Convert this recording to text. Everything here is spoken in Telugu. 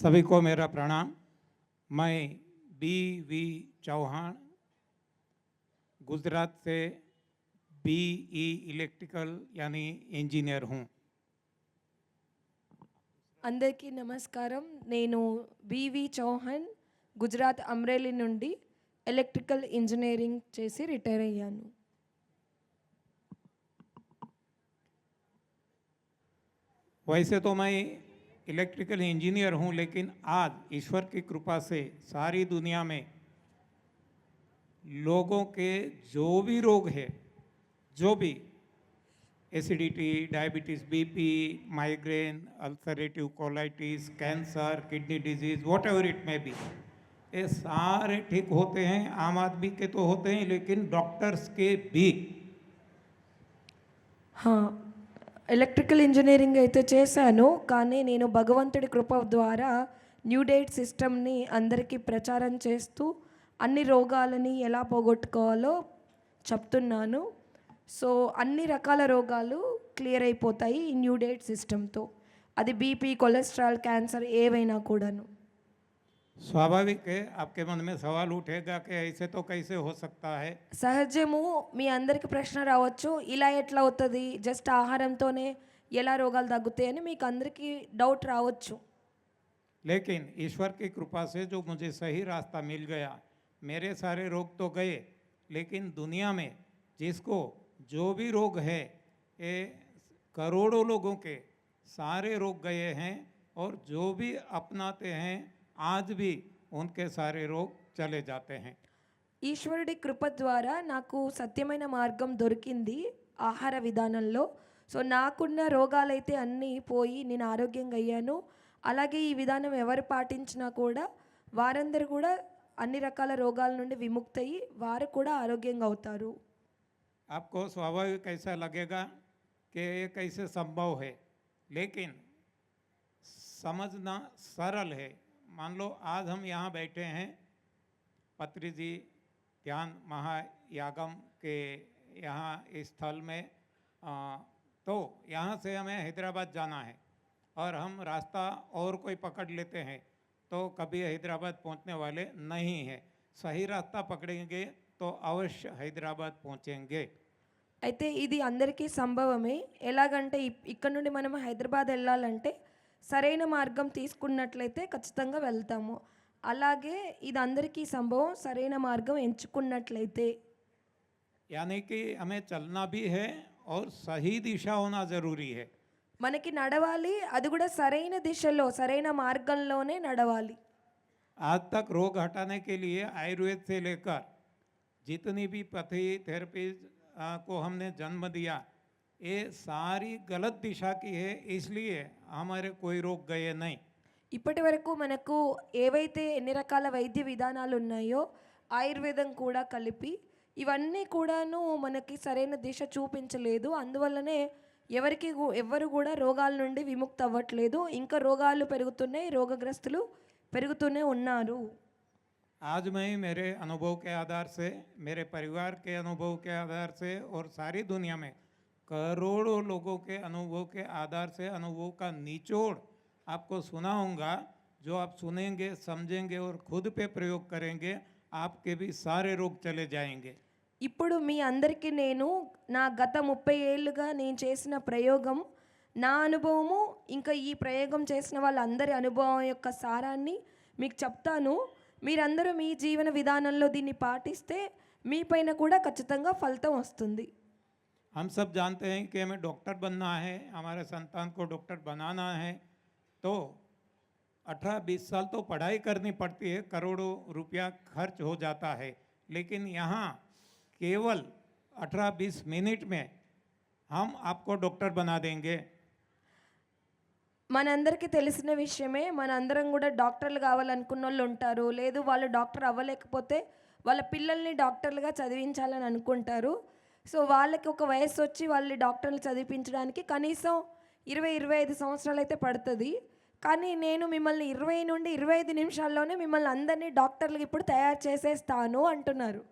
सभी को मेरा प्रणाम मैं बी वी चौहान गुजरात से बी ई इलेक्ट्रिकल यानी इंजीनियर हूँ अंदर की नमस्कार नैन वी चौहान गुजरात अमरेली नीं एलक्ट्रिकल इंजनीरिंग చేసి రిటైర్ वैसे तो मैं इलेक्ट्रिकल इंजीनियर हूँ लेकिन आज ईश्वर की कृपा से सारी दुनिया में लोगों के जो भी रोग है जो भी acidity diabetes BP migraine ulcerative colitis cancer kidney disease whatever it may be ये सारे ठीक होते हैं आम आदमी के तो होते हैं लेकिन डॉक्टर्स के भी हाँ ఎలక్ట్రికల్ ఇంజనీరింగ్ అయితే చేశాను కానీ నేను భగవంతుడి కృప ద్వారా న్యూ డేట్ సిస్టమ్ని అందరికీ ప్రచారం చేస్తూ అన్ని రోగాలని ఎలా పోగొట్టుకోవాలో చెప్తున్నాను సో అన్ని రకాల రోగాలు క్లియర్ అయిపోతాయి ఈ న్యూ డేట్ సిస్టమ్తో అది బీపీ కొలెస్ట్రాల్ క్యాన్సర్ ఏవైనా కూడాను स्वाभाविक है आपके मन में सवाल उठेगा कि ऐसे तो कैसे हो सकता है సహజము మీ అందరికి ప్రశ్న రావచ్చు ఇలా ఎట్లా అవుతుంది జస్ట్ ఆహారంతోనే ఎలా రోగాలు मी अंदर की डाउट रावचो लेकिन ईश्वर की कृपा से जो मुझे सही रास्ता मिल गया मेरे सारे रोग तो गए लेकिन दुनिया में जिसको जो भी रोग है ये करोड़ों लोगों के सारे रोग गए हैं और जो भी अपनाते हैं आज भी उनके सारे रोग चले जाते हैं ఈశ్వరుడి కృప ద్వారా నాకు సత్యమైన మార్గం దొరికింది ఆహార విధానంలో సో నాకున్న రోగాలైతే అన్నీ పోయి నేను ఆరోగ్యంగా అయ్యాను అలాగే ఈ విధానం ఎవరు పాటించినా కూడా వారందరూ కూడా అన్ని రకాల రోగాల నుండి విముక్తయి వారు కూడా ఆరోగ్యంగా అవుతారు ఆప్కో स्वाभाविक ऐसा लगेगा कि ये कैसे హే है लेकिन समझना सरल मान लो आज हम यहाँ बैठे हैं पत्री जी ध्यान महायागम के यहाँ स्थल में आ, तो यहाँ से हमें हैदराबाद जाना है और हम रास्ता और कोई पकड़ लेते हैं तो कभी हैदराबाद पहुँचने वाले नहीं हैं सही रास्ता पकड़ेंगे तो अवश्य हैदराबाद पहुँचेंगे अच्छे ఇది की संभव में एलागंटे నుండి मन हईदराबाद వెళ్ళాలంటే సరేన మార్గం తీసుకున్నట్లయితే ఖచ్చితంగా వెళ్తాము అలాగే ఇది అందరికి संभव సరేన మార్గం ఎంచుకున్నట్లయితే यानी कि हमें चलना भी है और सही दिशा होना जरूरी है मनकि నడవాలి అది కూడా సరేన దిశలో సరేన మార్గంలోనే నడవాలి ఆత్మకు రోగ హటనే के लिए आयुर्वेद से लेकर जितनी भी पथ्य थेरपी को हमने जन्म दिया ये सारी गलत दिशा की है इसलिए हमारे कोई रोग गए नहीं ఇప్పటి వరకు మనకు ఏవైతే ఎన్ని రకాల వైద్య విధానాలు ఉన్నాయో ఆయుర్వేదం కూడా కలిపి ఇవన్నీ కూడాను మనకి సరైన దిశ చూపించలేదు అందువల్లనే ఎవరికి ఎవరు కూడా రోగాల నుండి విముక్తి అవ్వట్లేదు ఇంకా రోగాలు పెరుగుతున్నాయి రోగగ్రస్తులు పెరుగుతూనే ఉన్నారు आज मैं మేరే अनुभव के आधार से मेरे परिवार के अनुभव करोड़ों लोगों के अनुभव के आधार से अनुभव का निचोड़ आपको सुनाऊंगा जो आप सुनेंगे समझेंगे और खुद पे प्रयोग करेंगे आपके भी सारे रोग चले जाएंगे ఇప్పుడు మీ అందరికీ నేను నా గత ముప్పై ఏళ్ళుగా నేను చేసిన ప్రయోగం నా అనుభవము ఇంకా ఈ ప్రయోగం చేసిన వాళ్ళందరి అనుభవం యొక్క సారాన్ని మీకు చెప్తాను మీరందరూ మీ జీవన విధానంలో దీన్ని పాటిస్తే మీ పైన కూడా ఖచ్చితంగా ఫలితం వస్తుంది हम सब जानते हैं कि हमें डॉक्टर बनना है हमारे संतान को डॉक्टर बनाना है तो 18-20 साल तो पढ़ाई करनी पड़ती है करोड़ों रुपया खर्च हो जाता है लेकिन यहाँ केवल 18-20 मिनट में हम आपको डॉक्टर बना देंगे मन अंदर की तेस विषय में मन अंदर डॉक्टर कावर लेक्टर अव लेकिन वाल पिल ने डॉक्टर का चदवाल సో వాళ్ళకి ఒక వయసు వచ్చి వాళ్ళు డాక్టర్లు చదివించడానికి కనీసం ఇరవై ఇరవై ఐదు సంవత్సరాలు అయితే పడుతుంది కానీ నేను మిమ్మల్ని ఇరవై నుండి ఇరవై ఐదు నిమిషాల్లోనే మిమ్మల్ని అందరినీ డాక్టర్లు ఇప్పుడు తయారు చేసేస్తాను అంటున్నారు